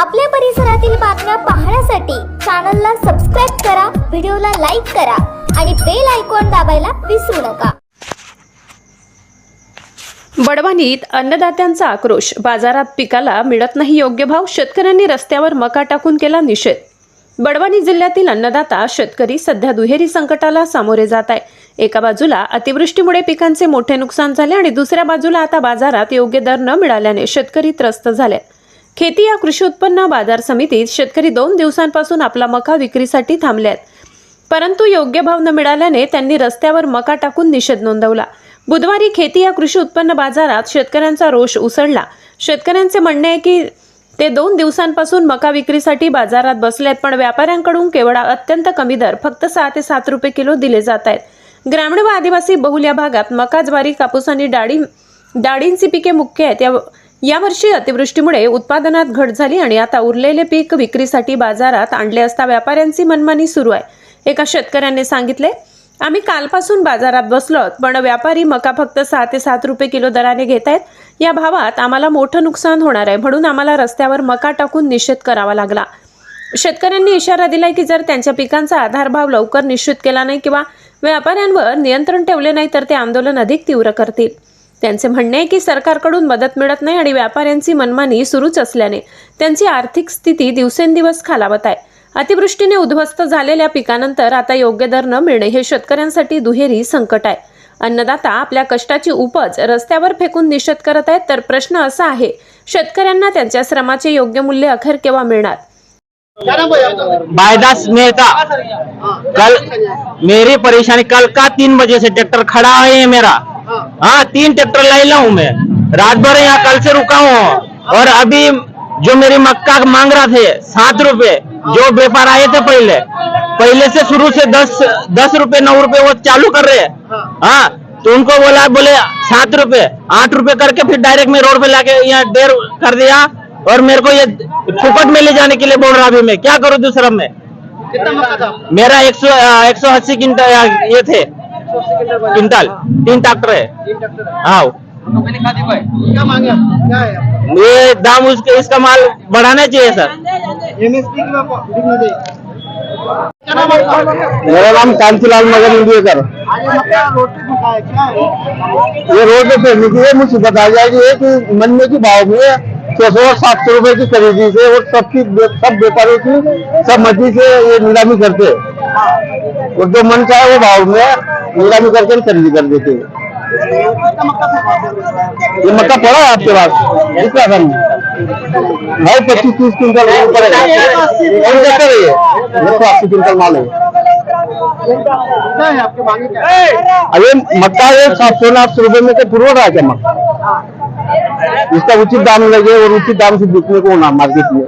आपल्या परिसरातील बातम्या पाहण्यासाठी चॅनलला सबस्क्राईब करा व्हिडिओला लाईक करा आणि बेल आयकॉन दाबायला विसरू नका. बडवानीत अन्नदात्यांचा आक्रोश. बाजारात पिकाला मिळत नाही योग्य भाव शेतकऱ्यांनी रस्त्यावर मका टाकून केला निषेध. बडवानी जिल्ह्यातील अन्नदाता शेतकरी सध्या दुहेरी संकटाला सामोरे जात आहे. एका बाजूला अतिवृष्टीमुळे पिकांचे मोठे नुकसान झाले आणि दुसऱ्या बाजूला आता बाजारात योग्य दर न मिळाल्याने शेतकरी त्रस्त झाले खेती या कृषी उत्पन्न बाजार समितीत शेतकरी दोन दिवसांपासून आपला मका विक्रीसाठी थांबल्यात. आहेत परंतु योग्य भाव न मिळाल्याने त्यांनी रस्त्यावर मका टाकून निषेध नोंदवला. बुधवारी खेती या कृषी उत्पन्न बाजारात शेतकऱ्यांचा रोष उसळला. शेतकऱ्यांचे म्हणणे आहे की ते दोन दिवसांपासून मका विक्रीसाठी बाजारात बसलेत पण व्यापाऱ्यांकडून केवळ अत्यंत कमी दर फक्त सहा ते सात रुपये किलो दिले जात आहेत. ग्रामीण व आदिवासी बहुल या भागात मका ज्वारी कापूस आणि डाळी डाळींची पिके मुख्य आहेत. या यावर्षी अतिवृष्टीमुळे उत्पादनात घट झाली आणि आता उरलेले पीक विक्रीसाठी बाजारात आणले असता व्यापाऱ्यांची मनमानी सुरू आहे. एका शेतकऱ्याने सांगितले आम्ही कालपासून बाजारात बसलो आहोत, पण व्यापारी मका फक्त सहा ते सात रुपये किलो दराने घेत आहेत. या भावात आम्हाला मोठं नुकसान होणार आहे म्हणून आम्हाला रस्त्यावर मका टाकून निषेध करावा लागला. शेतकऱ्यांनी इशारा दिलाय की जर त्यांच्या पिकांचा आधारभाव लवकर निश्चित केला नाही किंवा व्यापाऱ्यांवर नियंत्रण ठेवले नाही तर ते आंदोलन अधिक तीव्र करतील. त्यांचे म्हणणे आहे की सरकारकडून मदत मिळत नाही आणि व्यापाऱ्यांची मनमानी सुरूच असल्याने त्यांची आर्थिक स्थिती दिवसेंदिवस खालावत आहे. अतिवृष्टीने उद्ध्वस्त झालेल्या पिकानंतर आता योग्य दर न मिळणे हे शेतकऱ्यांसाठी दुहेरी संकट आहे. अन्नदाता आपल्या कष्टाची उपज रस्त्यावर फेकून निषेध करत आहेत तर प्रश्न असा आहे शेतकऱ्यांना त्यांच्या श्रमाचे योग्य मूल्य अखेर केव्हा मिळणार? बायदास मेहता कल मेरी परेशानी कल का तीन बजे से ट्रैक्टर खड़ा है मेरा? हाँ तीन ट्रैक्टर लाइला हूँ मैं। रात भर यहाँ कल से रुका हूँ। और अभी जो मेरी मक्का मांग रहा थे सात रुपए जो व्यापार आए थे पहले पहले से शुरू से दस दस रुपए नौ रुपए वो चालू कर रहे हैं। हाँ तो उनको बोला बोले सात रुपए आठ रुपए करके फिर डायरेक्ट मैं रोड पे लाके यहाँ डेढ़ कर दिया। और मेरे को ये फुकट में ले जाने के लिए बोल रहा अभी मैं क्या करूँ दूसरा में? कितना मक्का था? मेरा एक सौ एक सौ अस्सी क्विंटल ये थे। क्विंटल? तीन ट्रैक्टर है हाँ ये दाम उसके इसका माल बढ़ाना चाहिए सर. मेरा नाम कांतीलाल कांतिलाल मगन सर ये रोड पे फेंकने की है मुझे बता जाए कि एक मन में की भाव में छह सौ और सात सौ रुपये की खरीदी से और सबकी सब व्यापारी की सब मजी से ये नीलामी करते. हैं और जो मन चाहे वो भाव में नीलामी करके खरीदी कर देते हैं। मक्का ये मक्का पड़ा है आपके पास? कितना था भाई पच्चीस तीस क्विंटल ऊपर है है तो अस्सी क्विंटल माल है। आपके मांगे क्या अरे मक्का ये सात सौ आठ सौ रुपए में से पूर्व रहा है मक्का? इसका उचित दाम लगे और उचित दाम से बिकने को ना मार्केट में।